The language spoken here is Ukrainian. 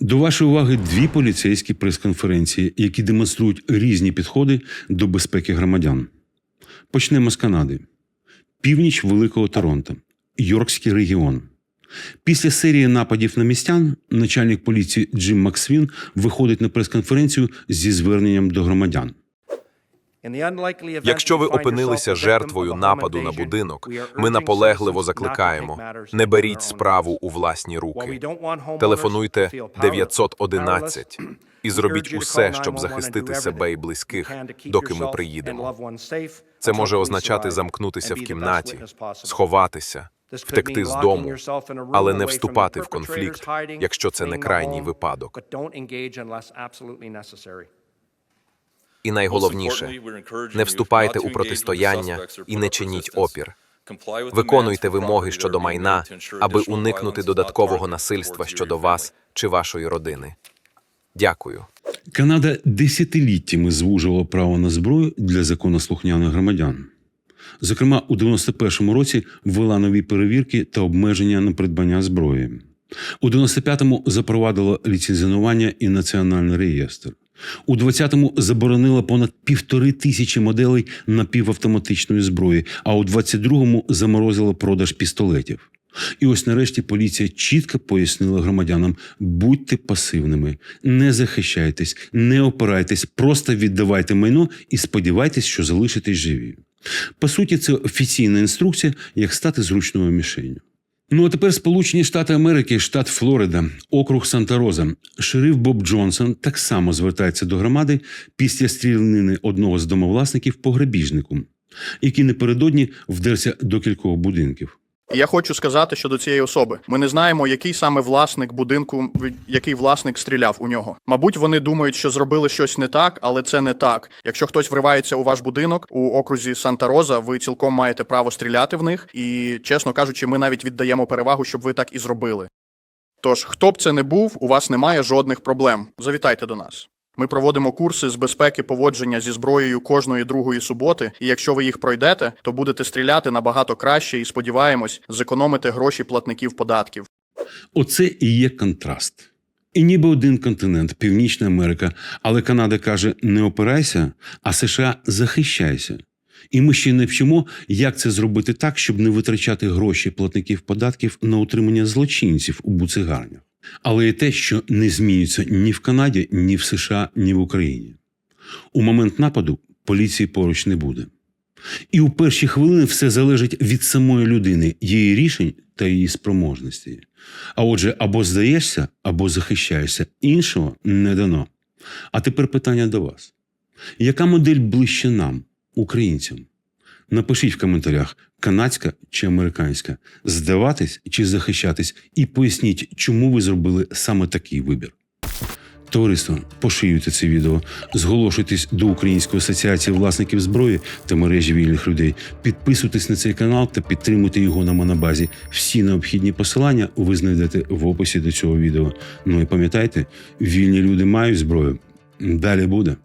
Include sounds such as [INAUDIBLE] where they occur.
До вашої уваги дві поліцейські прес-конференції, які демонструють різні підходи до безпеки громадян. Почнемо з Канади. Північ Великого Торонто, Йоркський регіон. Після серії нападів на містян начальник поліції Джим Максвін виходить на прес-конференцію зі зверненням до громадян. Якщо ви опинилися жертвою нападу на будинок, ми наполегливо закликаємо: не беріть справу у власні руки. Телефонуйте 911 [CLEARS THROAT] і зробіть усе, щоб захистити себе і близьких, доки ми приїдемо. Це може означати замкнутися в кімнаті, сховатися, втекти з дому, але не вступати в конфлікт, якщо це не крайній випадок. І найголовніше, не вступайте у протистояння і не чиніть опір. Виконуйте вимоги щодо майна, аби уникнути додаткового насильства щодо вас чи вашої родини. Дякую. Канада десятиліттями звужувала право на зброю для законослухняних громадян. Зокрема, у 91-му році ввела нові перевірки та обмеження на придбання зброї. У 95-му запровадила ліцензіонування і національний реєстр. У 20-му заборонила понад півтори тисячі моделей напівавтоматичної зброї, а у 22-му заморозила продаж пістолетів. І ось нарешті поліція чітко пояснила громадянам: будьте пасивними, не захищайтесь, не опирайтесь, просто віддавайте майно і сподівайтесь, що залишитесь живі. По суті, це офіційна інструкція, як стати зручною мішенню. Ну а тепер Сполучені Штати Америки, штат Флорида, округ Санта-Роза. Шериф Боб Джонсон так само звертається до громади після стрілянини одного з домовласників по грабіжнику, який напередодні вдерся до кількох будинків. Я хочу сказати щодо цієї особи. Ми не знаємо, який саме власник будинку, який власник стріляв у нього. Мабуть, вони думають, що зробили щось не так, але це не так. Якщо хтось вривається у ваш будинок у окрузі Санта-Роза, ви цілком маєте право стріляти в них. І, чесно кажучи, ми навіть віддаємо перевагу, щоб ви так і зробили. Тож, хто б це не був, у вас немає жодних проблем. Завітайте до нас. Ми проводимо курси з безпеки поводження зі зброєю кожної другої суботи, і якщо ви їх пройдете, то будете стріляти набагато краще і сподіваємось, зекономити гроші платників податків. Оце і є контраст. І ніби один континент, Північна Америка, але Канада каже: не опирайся, а США захищайся. І ми ще не вчимо, як це зробити так, щоб не витрачати гроші платників податків на утримання злочинців у буцегарнях. Але і те, що не змінюється ні в Канаді, ні в США, ні в Україні. У момент нападу поліції поруч не буде. І у перші хвилини все залежить від самої людини, її рішень та її спроможності. А отже, або здаєшся, або захищаєшся. Іншого не дано. А тепер питання до вас: яка модель ближче нам, українцям? Напишіть в коментарях, канадська чи американська, здаватись чи захищатись, і поясніть, чому ви зробили саме такий вибір. Товариство, поширюйте це відео, зголошуйтесь до Української асоціації власників зброї та мережі вільних людей. Підписуйтесь на цей канал та підтримуйте його на монобазі. Всі необхідні посилання ви знайдете в описі до цього відео. Ну і пам'ятайте, вільні люди мають зброю. Далі буде.